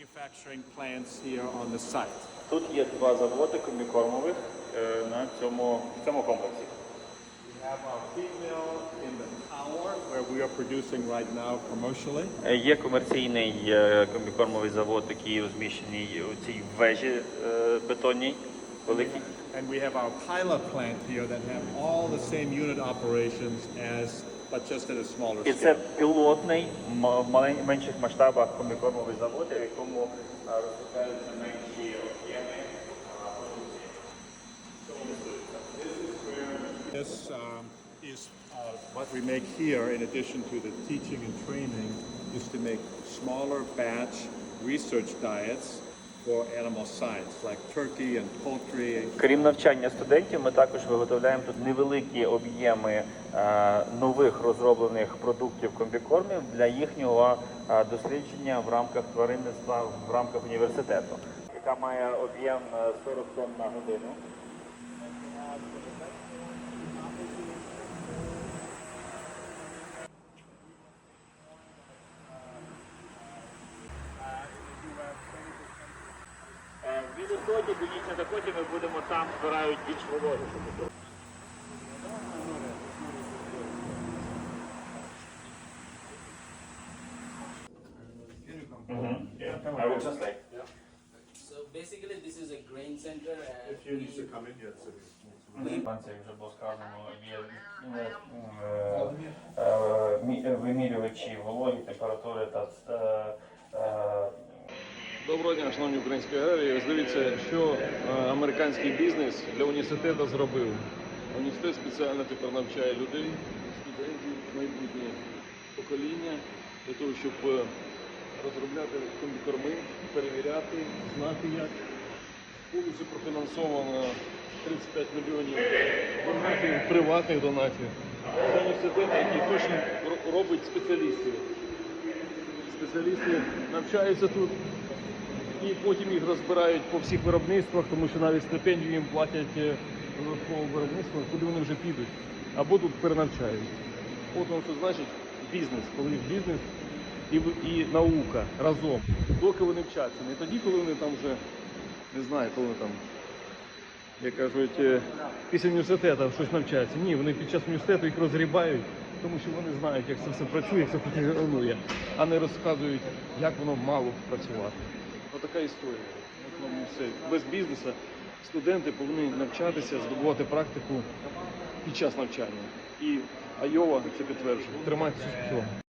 manufacturing plants here on the site. Тут є два заводи комбікормових е, на цьому, в цьому комплексі. We have our feed mill in the tower where we are producing right now commercially. Е, Є комерційний е, комбікормовий завод, який розміщений у цій вежі е, бетонній, великій. And we have our pilot plant here that have all the same unit operations as, but just at a smaller І це scale. пілотний м- в малень- менших масштабах комбікормовий завод, в якому е, розробляються менші об'єми а, продукції. This um, is uh, what we make here, in addition to the teaching and training, is to make smaller batch research diets Крім навчання студентів, ми також виготовляємо тут невеликі об'єми е, нових розроблених продуктів комбікормів для їхнього е, дослідження в рамках тваринництва в рамках університету, яка має об'єм е, 40 тонн на годину. В Міннесоті, Північній Дакоті ми будемо там, збирають більш вологі. I will translate. So basically, this is a grain center, and If you need to come in here, so Станція вже було сказано, є е, е, е, вимірювачі вологі, температури та Доброго дня, шановні українські аграрії. Дивіться, що е, американський бізнес для університету зробив. Університет спеціально тепер навчає людей, студентів, майбутнє покоління для того, щоб е, розробляти комбікорми, перевіряти, знати як. Повністю профінансовано 35 мільйонів донатів, приватних донатів. Це університет, який точно ро- робить спеціалістів. Спеціалісти навчаються тут і потім їх розбирають по всіх виробництвах, тому що навіть стипендію їм платять е, додатково виробництво, куди вони вже підуть, або тут перенавчають. От воно що значить бізнес, коли бізнес і, і наука разом, доки вони вчаться. Не тоді, коли вони там вже не знаю, коли вони там, як кажуть, е, після університету щось навчаються. Ні, вони під час університету їх розгрібають, тому що вони знають, як це все працює, як це функціонує, а не розказують, як воно мало працювати. Отака історія. От все. Без бізнесу студенти повинні навчатися, здобувати практику під час навчання. І Айова це підтверджує. Тримайтеся з цьому.